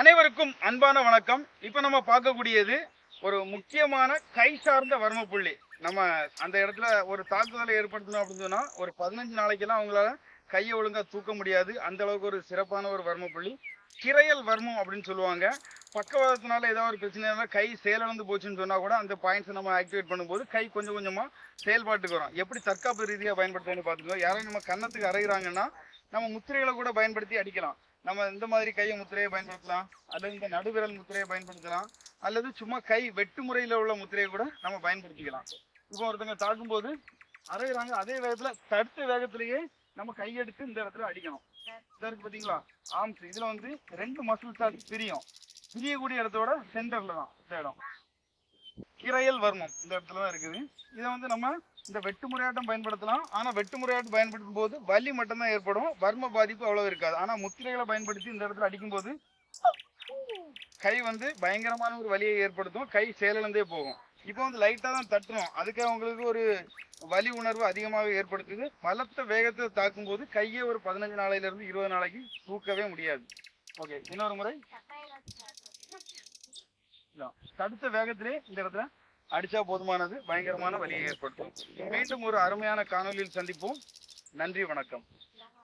அனைவருக்கும் அன்பான வணக்கம். இப்போ நம்ம பார்க்கக்கூடியது ஒரு முக்கியமான கை சார்ந்த வர்ம புள்ளி. நம்ம அந்த இடத்துல ஒரு தாக்குதலை ஏற்படுத்தணும் அப்படின்னு சொன்னால் ஒரு பதினஞ்சு நாளைக்கெல்லாம் அவங்களால கையை ஒழுங்காக தூக்க முடியாது. அந்த அளவுக்கு ஒரு சிறப்பான ஒரு வர்ம புள்ளி. கிரையல் வர்மம் அப்படின்னு சொல்லுவாங்க. பக்கவாதத்தினால ஏதாவது ஒரு பிரச்சனை கை செயலிழந்து போச்சுன்னு சொன்னால் கூட அந்த பாயிண்ட்ஸை நம்ம ஆக்டிவேட் பண்ணும்போது கை கொஞ்சம் கொஞ்சமாக செயல்பாட்டுக்கு வரும். எப்படி தற்காப்பு ரீதியாக பயன்படுத்தணும்னு பார்த்துக்கோ யாராவது நம்ம கன்னத்துக்கு அரைகிறாங்கன்னா நம்ம முத்திரைகளை கூட பயன்படுத்தி அடிக்கலாம். நம்ம இந்த மாதிரி கை முத்திரையை பயன்படுத்தலாம். அல்லது இந்த நடுவிரல் முத்திரையை பயன்படுத்தலாம். அல்லது சும்மா கை வெட்டு முறையில் உள்ள முத்திரையை கூட நம்ம பயன்படுத்திக்கலாம். இப்போ ஒருத்தங்க தாக்கும்போது அரைகிறாங்க அதே வேகத்துல தடுத்த வேகத்திலேயே நம்ம கையெடுத்து இந்த இடத்துல அடிக்கணும். இதா இருக்கு பாத்தீங்களா? ஆம்ஸ் இதுல வந்து ரெண்டு மசில் சார்ஜ் பிரியும். பிரியக்கூடிய இடத்தோட சென்டர்ல தான் இந்த இடம். கிரையல் வர்மம் இந்த இடத்துல தான் இருக்குது. இதை வந்து நம்ம இந்த வெட்டு முறையாட்டம் பயன்படுத்தலாம். ஆனா வெட்டு முறையாட்டம் பயன்படுத்தும் போது வலி மட்டும்தான் ஏற்படும். வர்ம பாதிப்பு அவ்வளவு இருக்காது. ஆனா முத்திரைகளை பயன்படுத்தி இந்த இடத்துல அடிக்கும்போது கை வந்து பயங்கரமான ஒரு வலியை ஏற்படுத்தும். கை செயலிழந்தே போகும். இப்போ வந்து லைட்டா தான் தட்டணும். அதுக்கு அவங்களுக்கு ஒரு வலி உணர்வு அதிகமாக ஏற்படுத்துது. பலத்த வேகத்தை தாக்கும் போது கையை ஒரு பதினஞ்சு நாளையில இருந்து இருபது நாளைக்கு தூக்கவே முடியாது. ஓகே இன்னொரு முறை. தடுத்த வேகத்திலே இந்த இடத்துல அடிச்சா போதுமானது பயங்கரமான வலியை ஏற்படுத்தும். மீண்டும் ஒரு அருமையான காணொலியில் சந்திப்போம். நன்றி வணக்கம்.